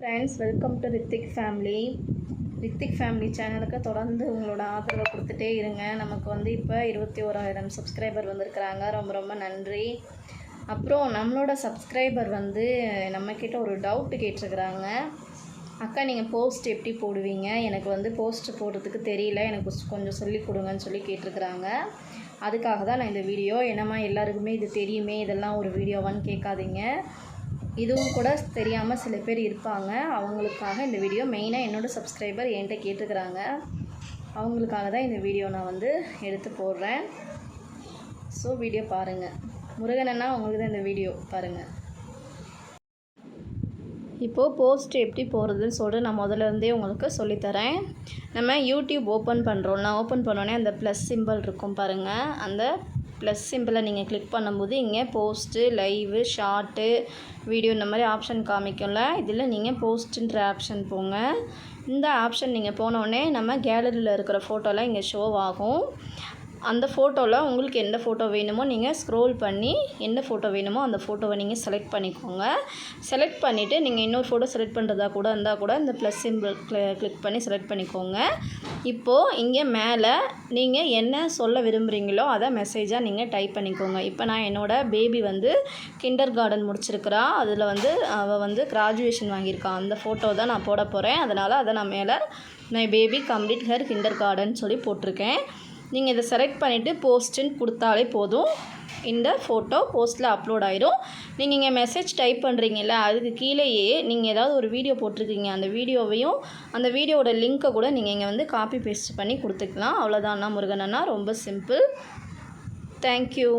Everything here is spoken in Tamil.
Friends welcome to Rithik family Rithik family சேனலுக்கு தொடர்ந்து உங்களோட ஆதரவை கொடுத்துட்டே இருங்க. நமக்கு வந்து இப்போ இருபத்தி ஓராயிரம் சப்ஸ்கிரைபர் வந்திருக்கிறாங்க. ரொம்ப ரொம்ப நன்றி. அப்புறம் நம்மளோட சப்ஸ்கிரைபர் வந்து நம்மக்கிட்ட ஒரு டவுட்டு கேட்டிருக்கிறாங்க. அக்கா நீங்கள் போஸ்ட் எப்படி போடுவீங்க? எனக்கு வந்து போஸ்ட் போடுறதுக்கு தெரியல. எனக்கு கொஞ்சம் சொல்லி கொடுங்கன்னு சொல்லி கேட்டிருக்கிறாங்க. அதுக்காக தான் நான் இந்த வீடியோ என்னம்மா எல்லாருக்குமே இது தெரியுமே. இதெல்லாம் ஒரு வீடியோவான்னு கேட்காதீங்க. இதுவும் கூட தெரியாமல் சில பேர் இருப்பாங்க. அவங்களுக்காக இந்த வீடியோ மெயினாக என்னோடய சப்ஸ்கிரைபர் என்கிட்ட கேட்டுக்கிறாங்க. அவங்களுக்காக தான் இந்த வீடியோ நான் வந்து எடுத்து போடுறேன். ஸோ வீடியோ பாருங்கள் முருகனன்னா உங்களுக்கு தான் இந்த வீடியோ பாருங்கள் இப்போது போஸ்ட் எப்படி போகிறதுன்னு சொல்லிட்டு நான் முதல்ல இருந்தே உங்களுக்கு சொல்லித்தரேன். நம்ம யூடியூப் ஓப்பன் பண்ணுறோம் நான் ஓப்பன் பண்ணோடனே அந்த ப்ளஸ் சிம்பிள் இருக்கும் பாருங்கள் அந்த ப்ளஸ் சிம்பிளை நீங்கள் கிளிக் பண்ணும்போது இங்கே போஸ்ட்டு லைவு ஷார்ட்டு வீடியோ இந்த மாதிரி ஆப்ஷன் காமிக்கும்ல. இதில் நீங்கள் போஸ்ட்டுன்ற ஆப்ஷன் போங்க. இந்த ஆப்ஷன் நீங்கள் போனோடனே நம்ம கேலரியில் இருக்கிற ஃபோட்டோலாம் இங்கே ஷோ ஆகும். அந்த ஃபோட்டோவில் உங்களுக்கு எந்த ஃபோட்டோ வேணுமோ நீங்கள் ஸ்க்ரோல் பண்ணி எந்த ஃபோட்டோ வேணுமோ அந்த ஃபோட்டோவை நீங்கள் செலக்ட் பண்ணிக்கோங்க. செலக்ட் பண்ணிவிட்டு நீங்கள் இன்னொரு ஃபோட்டோ செலக்ட் பண்ணுறதா கூட இருந்தால் கூட இந்த ப்ளஸ் சிம்பிள் கிளிக் பண்ணி செலக்ட் பண்ணிக்கோங்க. இப்போது இங்கே மேலே நீங்கள் என்ன சொல்ல விரும்புகிறீங்களோ அதை மெசேஜாக நீங்கள் டைப் பண்ணிக்கோங்க. இப்போ நான் என்னோடய பேபி வந்து கிண்டர் கார்டன் முடிச்சிருக்கிறா. அதில் வந்து அவள் வந்து கிராஜுவேஷன் வாங்கியிருக்கான் அந்த ஃபோட்டோ தான் நான் போட போகிறேன் அதனால் அதை நான் மேலே my baby complete her kindergarten சொல்லி போட்டிருக்கேன். நீங்கள் இதை செலக்ட் பண்ணிவிட்டு போஸ்ட்டுன்னு கொடுத்தாலே போதும். இந்த ஃபோட்டோ போஸ்ட்டில் அப்லோட் ஆயிரும். நீங்கள் இங்கே மெசேஜ் டைப் பண்ணுறீங்கல்ல அதுக்கு கீழேயே நீங்கள் ஏதாவது ஒரு வீடியோ போட்டிருக்கீங்க அந்த வீடியோவையும் அந்த வீடியோவோட லிங்க்கை கூட நீங்கள் இங்கே வந்து காப்பி பேஸ்ட் பண்ணி கொடுத்துக்கலாம். அவ்வளோதான் முருகன் அண்ணா ரொம்ப சிம்பிள் தேங்க்யூ